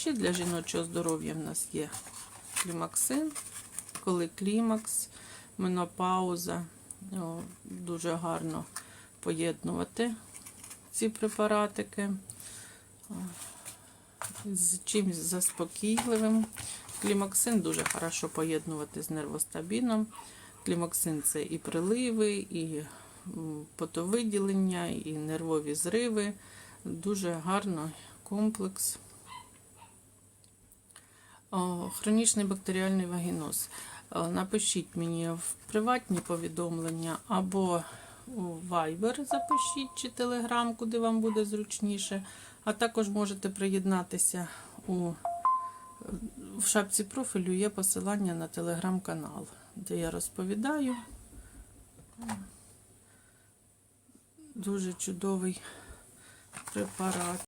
ще для жіночого здоров'я в нас є клімаксин, коли клімакс, менопауза. Дуже гарно поєднувати ці препаратики з чимось заспокійливим. Клімаксин дуже хорошо поєднувати з нервостабіном. Клімаксин це і приливи, і потовиділення, і нервові зриви. Дуже гарно комплекс. О, хронічний бактеріальний вагіноз. Напишіть мені в приватні повідомлення або у Viber запишіть чи Telegram, куди вам буде зручніше. А також можете приєднатися у в шапці профілю є посилання на телеграм-канал, де я розповідаю. Дуже чудовий препарат.